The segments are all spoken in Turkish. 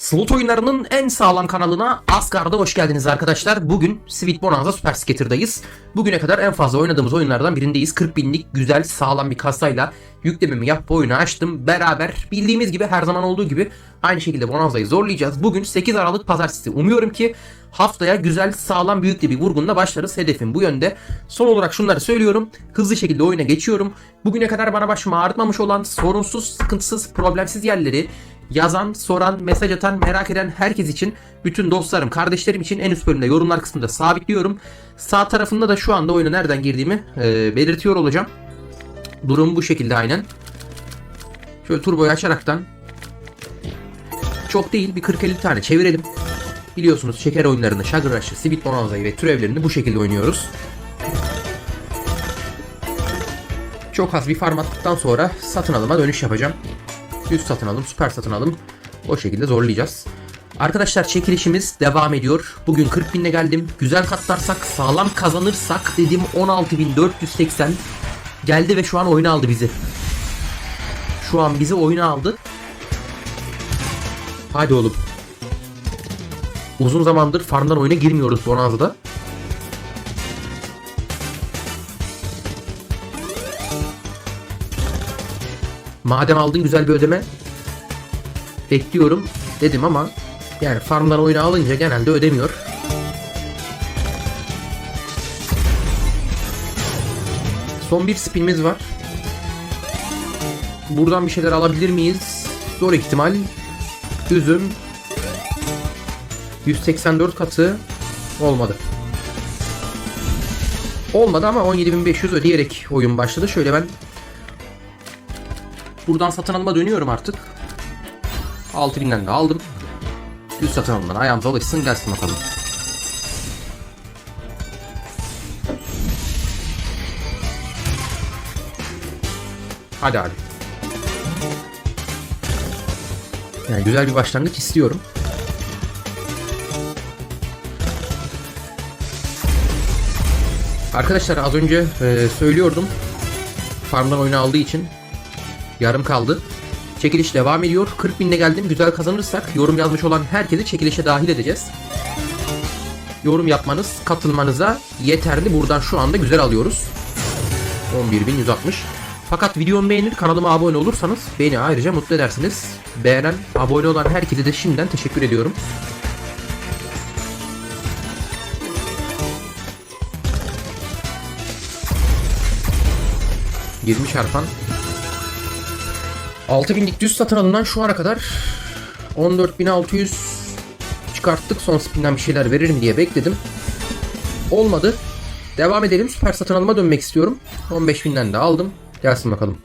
Slot oyunlarının en sağlam kanalına Asgard'a hoş geldiniz arkadaşlar. Bugün Sweet Bonanza Super Scatter'dayız. Bugüne kadar en fazla oynadığımız oyunlardan birindeyiz. 40 binlik güzel sağlam bir kasayla yüklememi yap oyunu açtım. Beraber bildiğimiz gibi her zaman olduğu gibi aynı şekilde Bonanza'yı zorlayacağız. Bugün 8 Aralık Pazartesi. Umuyorum ki haftaya güzel sağlam büyük bir vurgunla başlarız. Hedefim bu yönde. Son olarak şunları söylüyorum. Hızlı şekilde oyuna geçiyorum. Bugüne kadar bana başımı ağrıtmamış olan sorunsuz, sıkıntısız, problemsiz yerleri yazan, soran, mesaj atan, merak eden herkes için, bütün dostlarım, kardeşlerim için en üst bölümde yorumlar kısmında sabitliyorum. Sağ tarafında da şu anda oyuna nereden girdiğimi e, belirtiyor olacağım. Durum bu şekilde aynen. Şöyle turboyu açaraktan çok değil bir 40-50 tane çevirelim. Biliyorsunuz şeker oyunlarını, Sugar Rush'ı, Sweet Bonanza'yı ve türevlerini bu şekilde oynuyoruz. Çok az bir farm attıktan sonra satın alıma dönüş yapacağım. Üst satın alım, süper satın alım. O şekilde zorlayacağız. Arkadaşlar çekilişimiz devam ediyor. Bugün 40 binle geldim. Güzel katlarsak, sağlam kazanırsak dedim 16.480 geldi ve şu an oyunu aldı bizi. Şu an bizi oyuna aldı. Hadi oğlum. Uzun zamandır farmdan oyuna girmiyoruz Bonanza'da. Madem aldın güzel bir ödeme bekliyorum dedim ama yani farmdan oyunu alınca genelde ödemiyor. Son bir spinimiz var. Buradan bir şeyler alabilir miyiz? Zor ihtimal. Üzüm 184 katı olmadı. Olmadı ama 17.500 ödeyerek oyun başladı. Şöyle ben Buradan satın alıma dönüyorum artık. 6000'den de aldım. 100 satın alımdan ayağımıza alışsın gelsin bakalım. Hadi abi. Yani güzel bir başlangıç istiyorum. Arkadaşlar az önce e, söylüyordum. Farmdan oyunu aldığı için Yarım kaldı. Çekiliş devam ediyor. 40 binle geldim. Güzel kazanırsak yorum yazmış olan herkesi çekilişe dahil edeceğiz. Yorum yapmanız, katılmanıza yeterli. Buradan şu anda güzel alıyoruz. 11.160. Fakat videomu beğenir, kanalıma abone olursanız beni ayrıca mutlu edersiniz. Beğenen, abone olan herkese de şimdiden teşekkür ediyorum. Yirmi çarpan 6000'lik düz satın alımdan şu ana kadar 14600 çıkarttık. Son spinden bir şeyler verir mi diye bekledim. Olmadı. Devam edelim. Süper satın alıma dönmek istiyorum. 15000'den de aldım. Gelsin bakalım.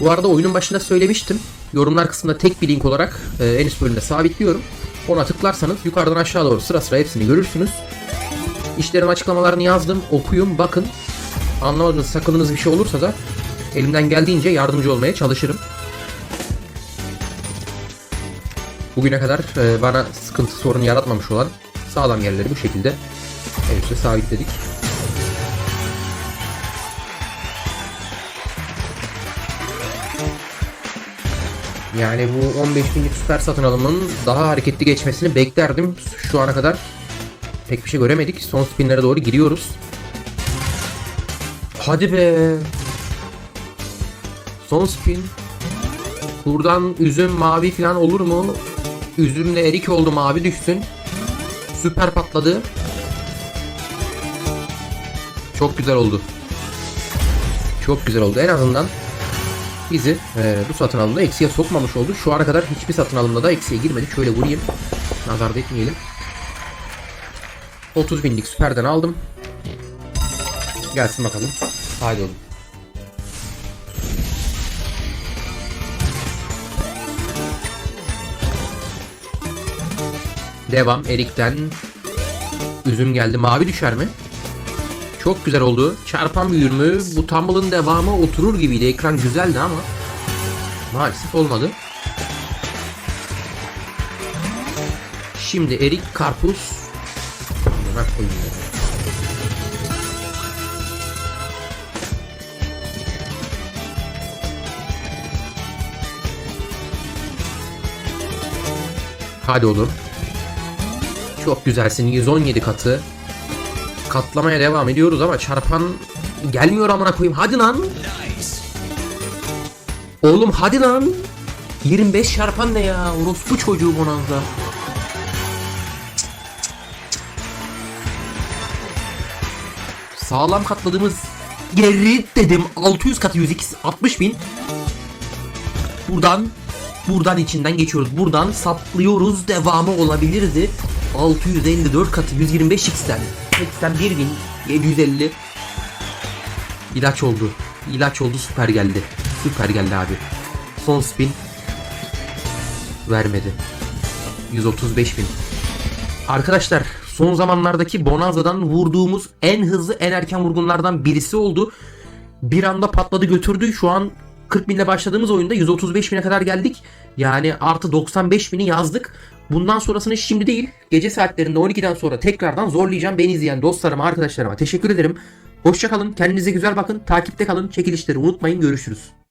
Bu arada oyunun başında söylemiştim. Yorumlar kısmında tek bir link olarak e, en üst bölümde sabitliyorum. Ona tıklarsanız yukarıdan aşağı doğru sıra sıra hepsini görürsünüz. İşlerin açıklamalarını yazdım. Okuyun, bakın. Anlamadığınız, sakındığınız bir şey olursa da Elimden geldiğince yardımcı olmaya çalışırım. Bugüne kadar e, bana sıkıntı sorun yaratmamış olan sağlam yerleri bu şekilde en üstte sabitledik. Yani bu 15 binlik süper satın alımının daha hareketli geçmesini beklerdim. Şu ana kadar pek bir şey göremedik. Son spinlere doğru giriyoruz. Hadi be. Son spin. Buradan üzüm mavi falan olur mu? Üzümle erik oldu mavi düşsün. Süper patladı. Çok güzel oldu. Çok güzel oldu. En azından bizi e, bu satın alımda eksiye sokmamış oldu. Şu ana kadar hiçbir satın alımda da eksiye girmedik. Şöyle vurayım. Nazar etmeyelim. 30 binlik süperden aldım. Gelsin bakalım. Haydi oğlum. Devam. Erik'ten üzüm geldi. Mavi düşer mi? Çok güzel oldu. Çarpan büyür mü? Bu tumble'ın devamı oturur gibiydi. Ekran güzeldi ama maalesef olmadı. Şimdi erik, karpuz. Hadi oğlum. Çok güzelsin. 117 katı. Katlamaya devam ediyoruz ama çarpan gelmiyor amına koyayım. Hadi lan. Oğlum hadi lan. 25 çarpan ne ya? Orospu çocuğu bonanza. Sağlam katladığımız geri dedim 600 katı 102 60 bin. Buradan buradan içinden geçiyoruz. Buradan saplıyoruz. Devamı olabilirdi. 654 katı 125 x'ten 81 bin 750 İlaç oldu. İlaç oldu süper geldi. Süper geldi abi. Son spin vermedi. 135 bin. Arkadaşlar son zamanlardaki Bonanza'dan vurduğumuz en hızlı en erken vurgunlardan birisi oldu. Bir anda patladı götürdü. Şu an 40 binle başladığımız oyunda 135 bine kadar geldik. Yani artı 95 bini yazdık. Bundan sonrasını şimdi değil gece saatlerinde 12'den sonra tekrardan zorlayacağım. Beni izleyen dostlarıma arkadaşlarıma teşekkür ederim. Hoşçakalın kendinize güzel bakın takipte kalın çekilişleri unutmayın görüşürüz.